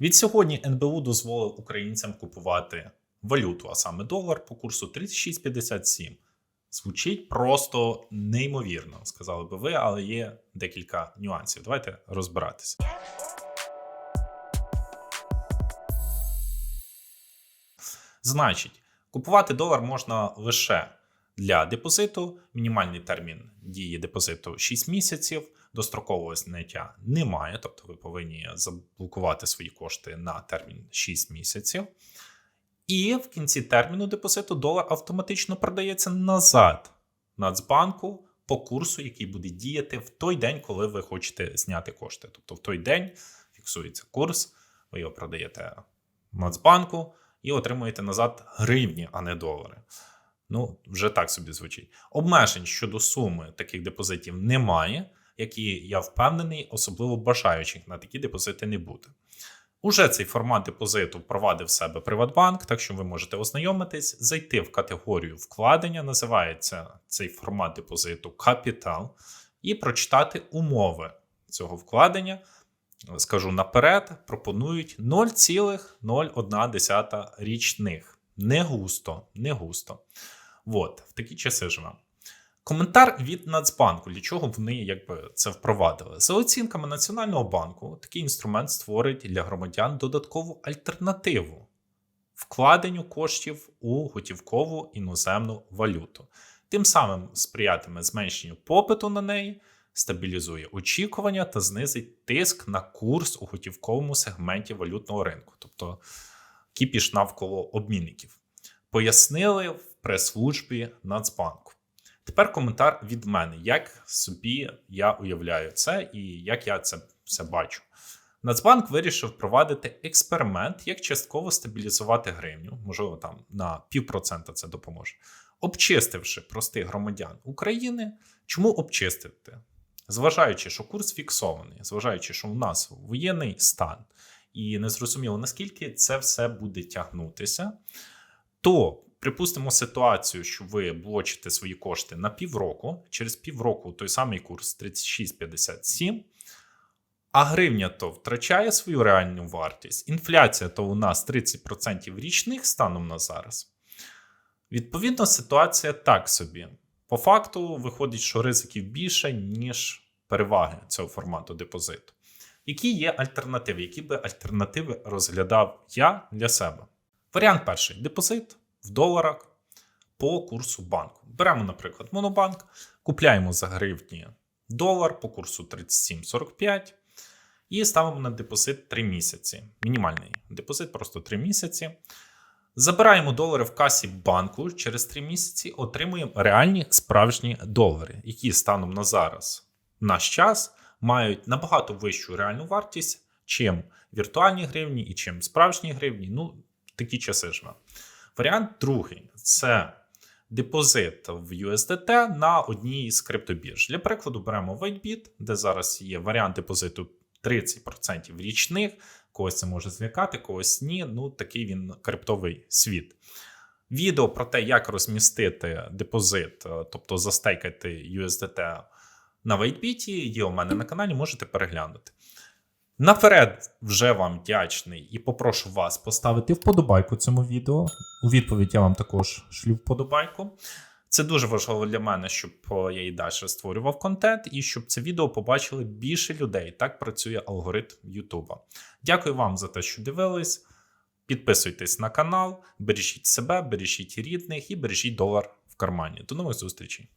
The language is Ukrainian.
Від сьогодні НБУ дозволив українцям купувати валюту, а саме долар по курсу 36,57. Звучить просто неймовірно, сказали би ви, але є декілька нюансів. Давайте розбиратися. Значить, купувати долар можна лише для депозиту. Мінімальний термін дії депозиту 6 місяців. Дострокового зняття немає, тобто ви повинні заблокувати свої кошти на термін 6 місяців. І в кінці терміну депозиту долар автоматично продається назад Нацбанку по курсу, який буде діяти в той день, коли ви хочете зняти кошти. Тобто в той день фіксується курс, ви його продаєте Нацбанку і отримуєте назад гривні, а не долари. Ну, вже так собі звучить. Обмежень щодо суми таких депозитів немає, які я впевнений, особливо бажаючих на такі депозити не буде. Уже цей формат депозиту впровадив себе Приватбанк, так що ви можете ознайомитись, зайти в категорію вкладення, називається цей формат депозиту Капітал, і прочитати умови цього вкладення. Скажу наперед, пропонують 0,01 річних. Не густо, не густо. От, в такі часи живемо. Коментар від Нацбанку, для чого вони якби це впровадили. За оцінками Національного банку, такий інструмент створить для громадян додаткову альтернативу вкладенню коштів у готівкову іноземну валюту. Тим самим сприятиме зменшенню попиту на неї, стабілізує очікування та знизить тиск на курс у готівковому сегменті валютного ринку, тобто кіпіш навколо обмінників. Пояснили в прес-службі Нацбанку. Тепер коментар від мене, як собі я уявляю це і як я це все бачу. Нацбанк вирішив впровадити експеримент, як частково стабілізувати гривню, можливо, там на півпроцента це допоможе, обчистивши простих громадян України. Чому обчистити? Зважаючи, що курс фіксований, зважаючи, що у нас воєнний стан, і незрозуміло, наскільки це все буде тягнутися, то Припустимо ситуацію, що ви блочите свої кошти на півроку, через півроку той самий курс 36,57, а гривня то втрачає свою реальну вартість. Інфляція то у нас 30% річних станом на зараз. Відповідно, ситуація так собі. По факту виходить, що ризиків більше, ніж переваги цього формату депозиту. Які є альтернативи? Які би альтернативи розглядав я для себе? Варіант перший депозит в доларах по курсу банку. Беремо, наприклад, Монобанк, купляємо за гривні долар по курсу 37,45 і ставимо на депозит 3 місяці. Мінімальний депозит, просто 3 місяці. Забираємо долари в касі банку через 3 місяці, отримуємо реальні справжні долари, які станом на зараз, наш час, мають набагато вищу реальну вартість, чим віртуальні гривні і чим справжні гривні. Ну, такі часи живемо. Варіант другий це депозит в USDT на одній з криптобірж. Для прикладу, беремо WhiteBit, де зараз є варіант депозиту 30% річних. Когось це може злякати, когось ні. Ну, такий він криптовий світ. Відео про те, як розмістити депозит, тобто застейкати USDT на WhiteBit, є у мене на каналі, можете переглянути. Наперед вже вам вдячний і попрошу вас поставити вподобайку цьому відео. У відповідь я вам також шлю вподобайку. Це дуже важливо для мене, щоб я і далі створював контент, і щоб це відео побачили більше людей. Так працює алгоритм Ютуба. Дякую вам за те, що дивились. Підписуйтесь на канал, бережіть себе, бережіть рідних і бережіть долар в кармані. До нових зустрічей!